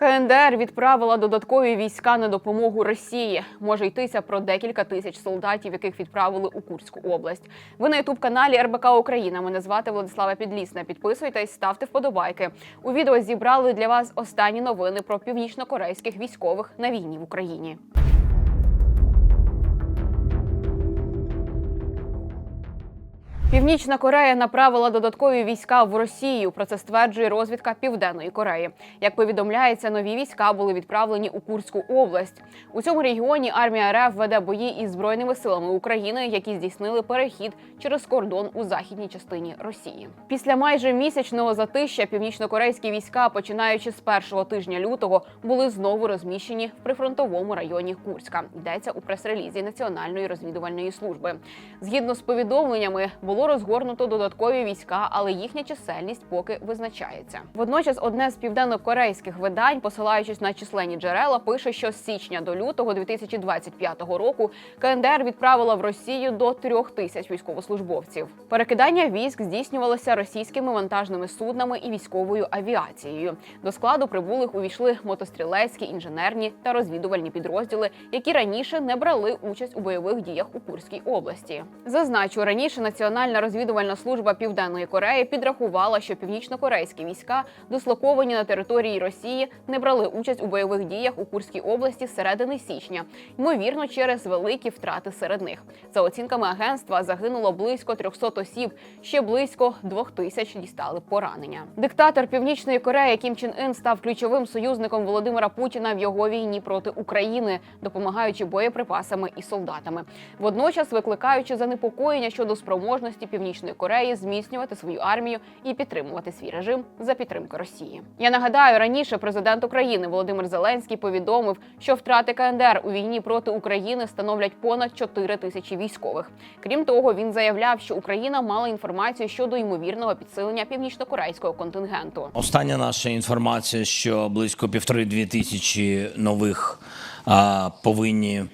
КНДР відправила додаткові війська на допомогу Росії. Може йтися про декілька тисяч солдатів, яких відправили у Курську область. Ви на ютуб каналі РБК Україна. Мене звати Владислава Підлісна. Підписуйтесь, ставте вподобайки. У відео зібрали для вас останні новини про північно-корейських військових на війні в Україні. Північна Корея направила додаткові війська в Росію. Про це стверджує розвідка Південної Кореї. Як повідомляється, нові війська були відправлені у Курську область. У цьому регіоні армія РФ веде бої із збройними силами України, які здійснили перехід через кордон у західній частині Росії. Після майже місячного затища північнокорейські війська, починаючи з першого тижня лютого, були знову розміщені в прифронтовому районі Курська. Йдеться у прес-релізі Національної розвідувальної служби. Згідно з повідомленнями, було розгорнуто додаткові війська, але їхня чисельність поки визначається. Водночас, одне з південно-корейських видань, посилаючись на численні джерела, пише, що з січня до лютого 2025 року КНДР відправила в Росію до трьох тисяч військовослужбовців. Перекидання військ здійснювалося російськими вантажними суднами і військовою авіацією. До складу прибулих увійшли мотострілецькі, інженерні та розвідувальні підрозділи, які раніше не брали участь у бойових діях у Курській області. Зазначу, раніше Національна розвідувальна служба Південної Кореї підрахувала, що північно-корейські війська, дислоковані на території Росії, не брали участь у бойових діях у Курській області з середини січня, ймовірно, через великі втрати серед них. За оцінками агентства загинуло близько 300 осіб, ще близько 2 тисяч дістали поранення. Диктатор Північної Кореї Кім Чен Ін став ключовим союзником Володимира Путіна в його війні проти України, допомагаючи боєприпасами і солдатами. Водночас викликаючи занепокоєння щодо спроможності Північної Кореї зміцнювати свою армію і підтримувати свій режим за підтримки Росії. Я нагадаю, раніше президент України Володимир Зеленський повідомив, що втрати КНДР у війні проти України становлять понад 4 тисячі військових. Крім того, він заявляв, що Україна мала інформацію щодо ймовірного підсилення північно-корейського контингенту. Остання наша інформація, що близько півтори-дві тисячі нових а, повинні.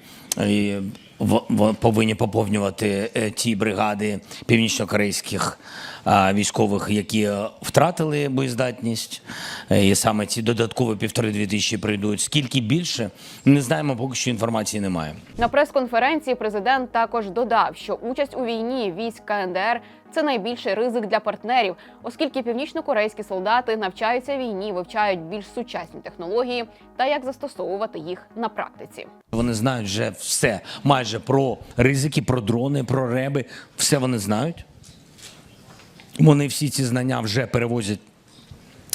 Повинні поповнювати е, ті бригади північнокорейських а, військових, які е, втратили боєздатність, Е, і саме ці додаткові півтори-дві тисячі прийдуть. Скільки більше, не знаємо, поки що інформації немає. На прес-конференції президент також додав, що участь у війні військ КНДР це найбільший ризик для партнерів, оскільки північно-корейські солдати навчаються війні, вивчають більш сучасні технології та як застосовувати їх на практиці. Вони знають вже все майже про ризики, про дрони, про реби. Все вони знають. Вони всі ці знання вже перевозять.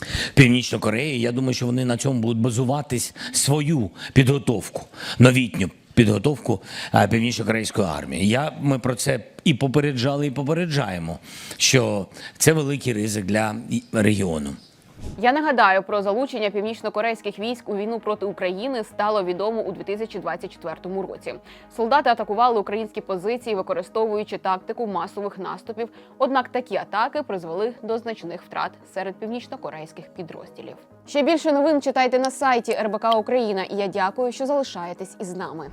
в Північну Корею. Я думаю, що вони на цьому будуть базуватись свою підготовку, новітню підготовку північно-корейської армії. Я ми про це і попереджали, і попереджаємо, що це великий ризик для регіону. Я нагадаю про залучення північно-корейських військ у війну проти України стало відомо у 2024 році. Солдати атакували українські позиції, використовуючи тактику масових наступів. Однак такі атаки призвели до значних втрат серед північно-корейських підрозділів. Ще більше новин читайте на сайті РБК Україна. І я дякую, що залишаєтесь із нами.